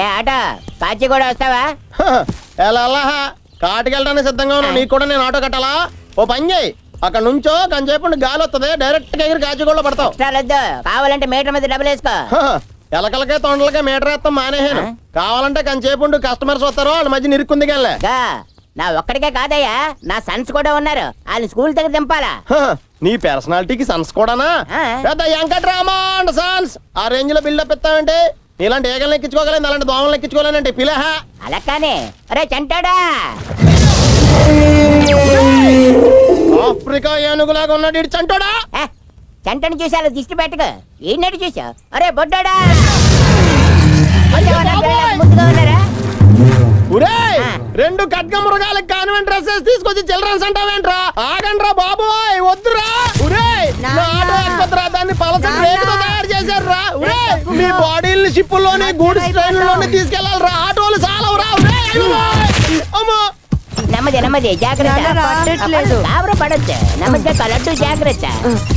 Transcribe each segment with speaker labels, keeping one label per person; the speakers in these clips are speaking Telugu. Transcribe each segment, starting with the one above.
Speaker 1: ఏ ఆటో కాచి కూడా వస్తావా?
Speaker 2: ఎలా కాటికెళ్ళడానికి సిద్ధంగా ఉన్నా నీకు కూడా నేను ఆటో కట్టాలా? ఓ పని చేయి. అక్కడ నుంచో కంచేపు గాలి వస్తుంది డైరెక్ట్గా ఎగిరి కాచిగూడలో పడతావు.
Speaker 1: వద్దు కావాలంటే మీటర్ మీద డబ్బులు వేసుకో.
Speaker 2: ఎలకలకే తొండలకే మీటర్ వేస్తాం మానేహాను కావాలంటే కంచేపు ఉండు కస్టమర్స్ వస్తారు వాళ్ళ మధ్య నిరుక్కుంది
Speaker 1: గా నా ఒక్కడికే కాదయ్యా నా సన్స్ కూడా ఉన్నారు. వాళ్ళని స్కూల్ దగ్గర దింపాలా?
Speaker 2: నీ పర్సనాలిటీకి సన్స్ కూడానా. పెద్ద వెంకట్రామా అండ్ సన్స్. ఆ రేంజ్లో బిల్డప్ ఇస్తావంటే? ఇలాంటి ఏగలు ఎక్కించుకోగలేదు అలాంటి దోమలు ఎక్కించుకోలేనంటే పిలహ.
Speaker 1: అలా కానీ. అరే చంటాడా?
Speaker 2: ఆఫ్రికా ఏనుగులాగా ఉన్నాడు ఇటు చంటోడా?
Speaker 1: ఏ, చంటని చూసి అలా దిష్టి పెట్టకు. ఈనాడు చూసా అరే బొడ్డాడా? వచ్చావా నా పిల్లలు ముద్దుగా ఉన్నారా?
Speaker 2: ఉరే
Speaker 1: ఆ.
Speaker 2: రెండు ఖడ్గ మృగాలకు కాన్వెంట్ డ్రెస్సెస్ తీసుకొచ్చి చిల్డ్రన్స్ అంటావేంట్రా? ఆగండ్రా బాబోయ్ వద్దురా! ఉరే నా షిప్పుల్లోని గూడ్స్ ట్రైన్లోని తీసుకెళ్ళాలిరా ఆటోలు చాలవురా. ఉరే అమ్మో.
Speaker 1: నెమ్మది నెమ్మది జాగ్రత్త.
Speaker 3: పడట్లేదు.
Speaker 1: కాబర పడొచ్చు నెమ్మదిగా కలట్టు జాగ్రత్త.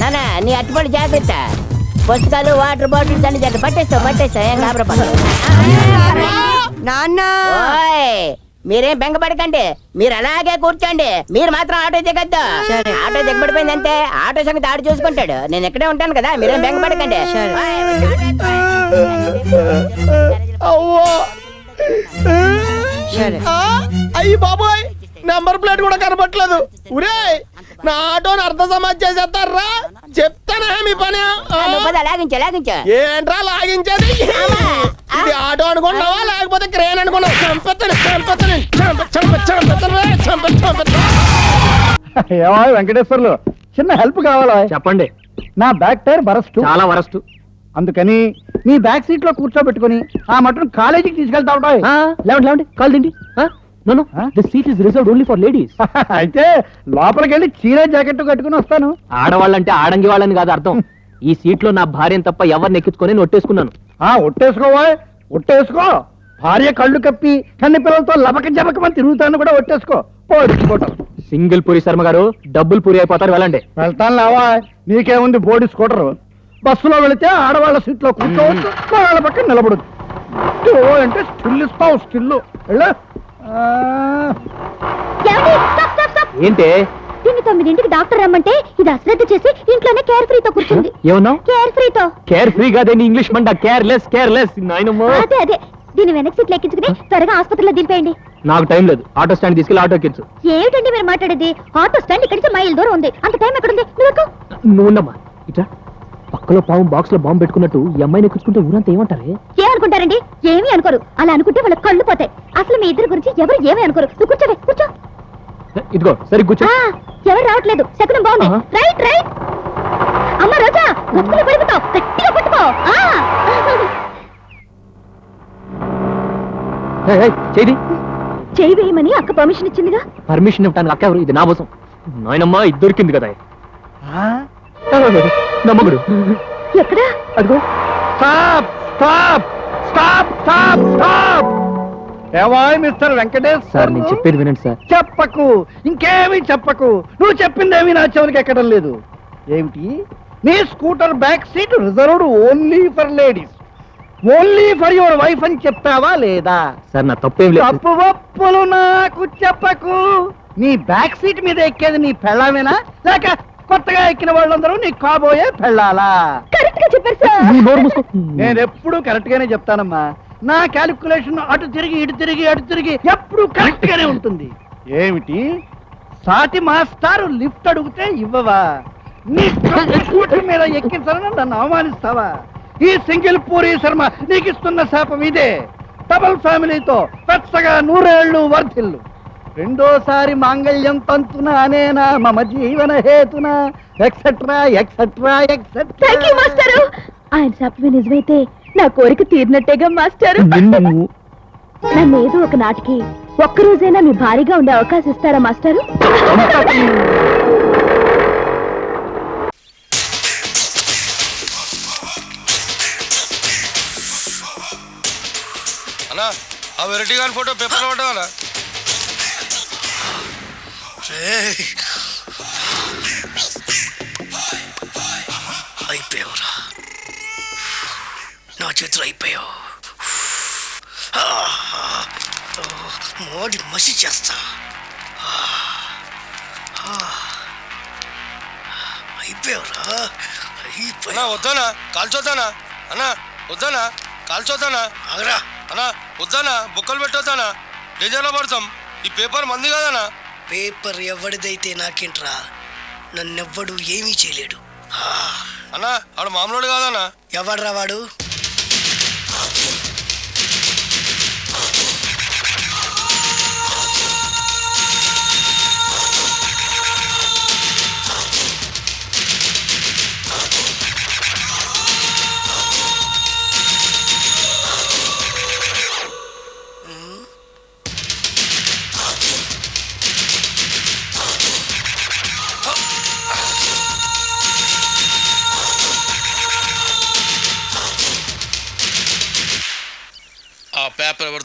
Speaker 1: నాన్న నీ అట్టుపడి జాగ్రత్త. పుస్తకాలు వాటర్ బాటిల్స్ అన్ని దగ్గర పట్టేస్తావు పట్టేస్తావు. ఏం కాబర పడదు
Speaker 3: నాన్న.
Speaker 1: ఓయ్ మీరేం బెంగపడకండి. మీరు అలాగే కూర్చోండి. మీరు మాత్రం ఆటో దిగద్దు. ఆటో దిగబడిపోయింది అంతే ఆటో సంగతి ఆడు చూసుకుంటాడు. నేను ఇక్కడే ఉంటాను కదా మీరేం బెంగపడకండి.
Speaker 2: అవ్వో.
Speaker 3: సరే.
Speaker 2: ఆ, అయ్యి బాబోయ్ నెంబర్ ప్లేట్ కూడా కనపట్లేదు. ఉరే నా ఆటోని అర్ధ సమాజ్ చేసేస్తారా? చెప్తానా మీ పని. ఆ?
Speaker 1: లాగించు లాగించు.
Speaker 2: ఏంట్రా లాగించేది? ఇది ఆటో అనుకున్నావా? లేకపోతే క్రేన్ అనుకున్నావా? చంపెత్తాను చంపెత్తాను చంప చంప
Speaker 4: వెంకటేశ్వర్లు చిన్న హెల్ప్ కావాలా?
Speaker 5: చెప్పండి.
Speaker 4: నా బ్యాక్ టైర్ బరస్ట్
Speaker 5: చాలా వరస్ట్
Speaker 4: అందుకని మీ బ్యాక్ సీట్లో కూర్చోబెట్టుకుని ఆ మటన్ కాలేజీకి తీసుకెళ్తా ఉంటాయి.
Speaker 5: లేవండి లేవండి. కాల్ తిండి. నో
Speaker 4: ఆ?
Speaker 5: The seat is reserved only for ladies
Speaker 4: అయితే లోపలికి వెళ్ళి చీర జాకెట్ కట్టుకుని వస్తాను.
Speaker 5: ఆడవాళ్ళంటే ఆడంగి వాళ్ళని కాదు అర్థం. ఈ సీట్లో నా భార్యను తప్ప ఎవరిని ఎక్కించుకొని నొట్టేసుకున్నాను
Speaker 4: ఆ ఒట్టేసుకోవా ఒట్టేసుకో. భార్య కళ్ళు కప్పి కన్ని పిల్లలతో లబక జబకమని తిరుగుతాను కూడా ఒట్టేసుకో.
Speaker 5: సింగిల్ పూరి శర్మ గారు డబ్బులు పూరి అయిపోతారు వెళ్ళండి.
Speaker 4: వెళ్తాను లేవా నీకేముంది బోడి స్కూటర్? బస్సులో వెళితే ఆడవాళ్ళ సీట్లో కూర్చోవచ్చు వాళ్ళ పక్కన నిలబడదు అంటే స్టిల్ ఇస్తావు స్టిల్.
Speaker 5: ఏంటి?
Speaker 6: దీన్ని తొమ్మిదింటికి డాక్టర్ రమ్మంటే ఇది అశ్రద్ధ చేసి ఇంట్లోనే కేర్ ఫ్రీతో కూర్చుంది.
Speaker 5: ఏమన్నావు?
Speaker 6: కేర్ ఫ్రీతో.
Speaker 5: కేర్ ఫ్రీ కాదండి ఇంగ్లీష్ మంట. కేర్ లెస్ కేర్ లెస్ నాయనమ్మో.
Speaker 6: అదే అదే. దీన్ని వెనక్కి సీట్లు ఎక్కించుకుని త్వరగా ఆసుపత్రిలో దింపేయండి.
Speaker 5: నాకు టైం లేదు. ఆటో స్టాండ్ తీసుకెళ్ళి ఆటో ఎక్కించు.
Speaker 6: ఏమిటండి మీరు మాట్లాడేది? ఆటో స్టాండ్ ఇక్కడి నుంచి మైల్ దూరం ఉంది. అంత టైం ఎక్కడుంది? నువ్వు ఎక్కు.
Speaker 5: నువ్వు ఉండమ్మా. ఇట్లా పక్కలో పాము బాక్స్లో బాంబు పెట్టుకున్నట్టు ఈ అమ్మాయిని ఎక్కించుకుంటే ఊరంతా ఏమంటారే?
Speaker 6: ఏమనుకుంటారండి? ఏమీ అనుకోరు. అలా అనుకుంటే వాళ్ళ కళ్ళు పోతాయి. అసలు మీ ఇద్దరి గురించి ఎవరు ఏమీ అనుకోరు. నువ్వు కూర్చోవే కూర్చో.
Speaker 5: ఇదిగో సరే కూర్చో.
Speaker 6: ఆ, ఎవరు రావట్లేదు. శకునం బాగుంది.
Speaker 5: ఆహా.
Speaker 6: Right right. అమ్మ రోజా గొప్పలు పడిపోతావు. గట్టిగా పట్టుకో. ఆ.
Speaker 5: ఏయ్, ఏయ్, చేయి
Speaker 6: చేయి వేయమని అక్క పర్మిషన్ ఇచ్చిందిగా?
Speaker 5: పర్మిషన్ ఇవ్వడానికి అక్క ఎవరు? ఇది నా కోసం నాయనమ్మా ఇది దొరికింది కదా.
Speaker 4: ఆ,
Speaker 5: నమ్మగుడు.
Speaker 6: ఎక్కడా?
Speaker 5: అదిగో.
Speaker 4: Stop stop stop stop stop. ఏవాయ్ mister Venkatesh
Speaker 5: sir నేను చెప్పేది వినండి సార్.
Speaker 4: చెప్పకు. ఇంకేమీ చెప్పకు. నువ్వు చెప్పిందేమీ నా చెవునికి ఎక్కడం లేదు. ఏమిటి? నీ scooter back seat reserved only for ladies. Only for your wife అని చెప్పావా లేదా?
Speaker 5: సార్ నా తప్పేం లేదు.
Speaker 4: తప్పు ఒప్పులు నాకు చెప్పకు. నీ బ్యాక్ సీట్ మీద ఎక్కేది నీ పెళ్ళామేనా? లేక కొత్తగా ఎక్కిన వాళ్ళందరూ నీ కాబోయే పెళ్ళాలా?
Speaker 6: కరెక్ట్గా చెప్పారు సార్
Speaker 5: నువ్వు నోరు మూసుకో.
Speaker 4: నేను ఎప్పుడు కరెక్ట్ గానే చెప్తానమ్మా. నా క్యాలిక్యులేషన్ అటు తిరిగి ఇటు తిరిగి అటు తిరిగి ఎప్పుడు కరెక్ట్ గానే ఉంటుంది. ఏమిటి? సాటి మాస్టారు లిఫ్ట్ అడిగితే ఇవ్వవా? నీ స్కూటర్ మీద ఎక్కించాలని నన్ను అవమానిస్తావా? ఈ సింగిల్ పూరి శర్మ నీకు ఇస్తున్న శాపం ఇదే. డబల్ ఫ్యామిలీతో పెచ్చగా నూరేళ్ళు వర్ధిల్లు. రెండోసారి మాంగళ్యం తంతున అనేనా మమ జీవన హేతున ఎక్సెట్రా ఎక్సెట్రా
Speaker 6: థ్యాంక్ యూ మాస్టారు ఆయన చెప్పవి నిజమైతే నా కోరిక తీరినట్టేగా మాస్టారు.
Speaker 5: నిన్ను.
Speaker 6: నన్ను ఏదో ఒక నాటికి ఒక్కరోజైనా మీ భారీగా ఉండే అవకాశం ఇస్తారా మాస్టారు?
Speaker 7: అన్నా ఆ వెరైటీ గారి ఫోటో పేపర్ పడ్డా అయిపోయావురా. నా చేతులు అయిపోయావు.
Speaker 3: మోడి మసి చేస్తా. అయిపోయావరా. అయిపోయా
Speaker 7: వద్దానా కాల్చొద్దానా అన్నా వద్దానా కాల్చొద్దానా
Speaker 3: ఆగరా.
Speaker 7: అన్నా వద్దానా బుక్కలు పెట్టొద్దానా డేంజర్లో పడతాం. ఈ పేపర్ మంది కదనా
Speaker 3: పేపర్ ఎవడిదైతే నాకేంట్రా నన్నెవ్వడు ఏమీ చేయలేడు.
Speaker 7: అన్నా ఆడు మామూలు కాదన్నా.
Speaker 3: ఎవడ్రా వాడు?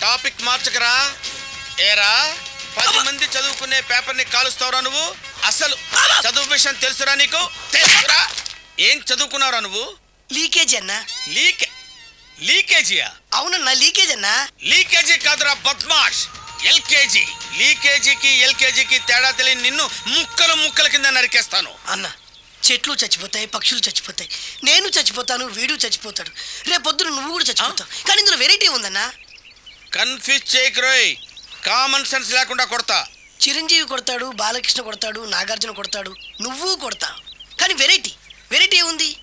Speaker 8: టాపిక్ మార్చకరా? ఏరా? పది మంది చదువుకునే పేపర్ని కాలుస్తావురా నువ్వు? అసలు చదువు విషయం తెలుసురా నీకు? తెలుసురా. ఏం చదువుకున్నావురా నువ్వు?
Speaker 3: లీకేజ్ అన్నా.
Speaker 8: లీక్ లీకేజీయా?
Speaker 3: అవునన్నా లీకేజ్ అన్నా.
Speaker 8: లీకేజీ కాదురా బద్మాష్. ఎల్కేజీ. లీకేజీకి ఎల్కేజీకి తేడా తెలియని నిన్ను ముక్కలు ముక్కల కింద నరికేస్తాను.
Speaker 3: అన్న చెట్లు చచ్చిపోతాయి పక్షులు చచ్చిపోతాయి. నేను చచ్చిపోతాను వీడు చచ్చిపోతాడు. రేపొద్దున నువ్వు కూడా చచ్చిపోతావు. కానీ ఇందులో వెరైటీ ఉందన్నా
Speaker 8: కన్ఫ్యూజ్ చేయకురోయ్ కామన్ సెన్స్ లేకుండా కొడతా.
Speaker 3: చిరంజీవి కొడతాడు బాలకృష్ణ కొడతాడు నాగార్జున కొడతాడు నువ్వు కొడతావు కానీ వెరైటీ వెరైటీ ఏముంది?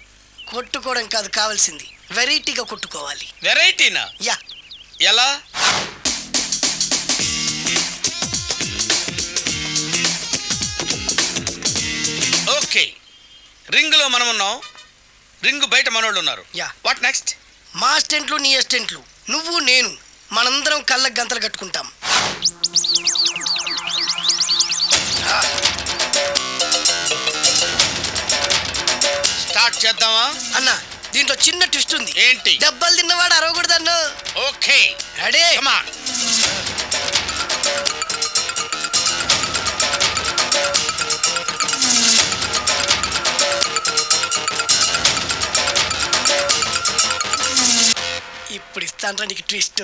Speaker 3: కొట్టుకోవడం కాదు కావాల్సింది. వెరైటీగా కొట్టుకోవాలి.
Speaker 8: వెరైటీనా?
Speaker 3: యా.
Speaker 8: ఎలా? ఓకే. రింగులో మనం ఉన్నాం. రింగు బయట మనోళ్ళు ఉన్నారు.
Speaker 3: యా.
Speaker 8: వాట్ నెక్స్ట్
Speaker 3: మా స్టెంట్లు నీ అస్టెంట్లు నువ్వు నేను. మనందరం కళ్ళకు గంతలు కట్టుకుంటాం.
Speaker 8: స్టార్ట్ చేద్దామా?
Speaker 3: అన్న దీంట్లో చిన్న ట్విస్ట్ ఉంది.
Speaker 8: ఏంటి?
Speaker 3: దెబ్బలు తిన్నవాడు అరవకూడదన్ను.
Speaker 8: ఓకే.
Speaker 3: రెడీ
Speaker 8: కమాన్
Speaker 3: ఇప్పుడు ఇస్తాను నీకు ట్విస్ట్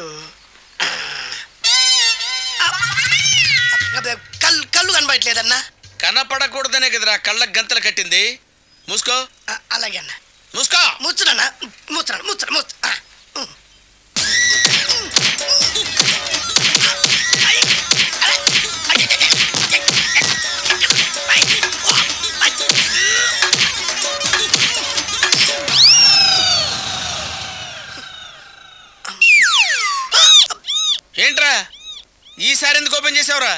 Speaker 3: కళ్ళు కళ్ళు కనబడట్లేదన్నా.
Speaker 8: కనపడకూడదనే కదరా కళ్ళకు గంతలు కట్టింది. మూసుకో.
Speaker 3: అలాగే అన్న.
Speaker 8: మూసుకో.
Speaker 3: ముచ్చడన్నా ముచ్చడ ముచ్చడ
Speaker 8: ఈసారి ఎందుకు ఓపెన్ చేసావురా?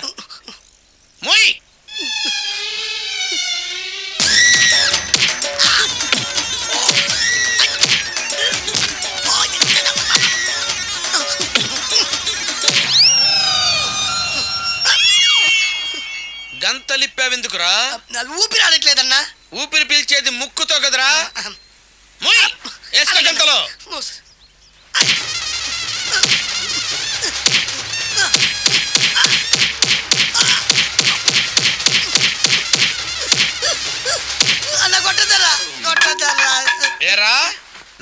Speaker 8: మోయ్! గంతలిప్పావెందుకురా?
Speaker 3: ఊపిరి ఆడట్లేదన్నా.
Speaker 8: ఊపిరి పీల్చేది ముక్కుతో కదరా? వేసుకో గంతలో.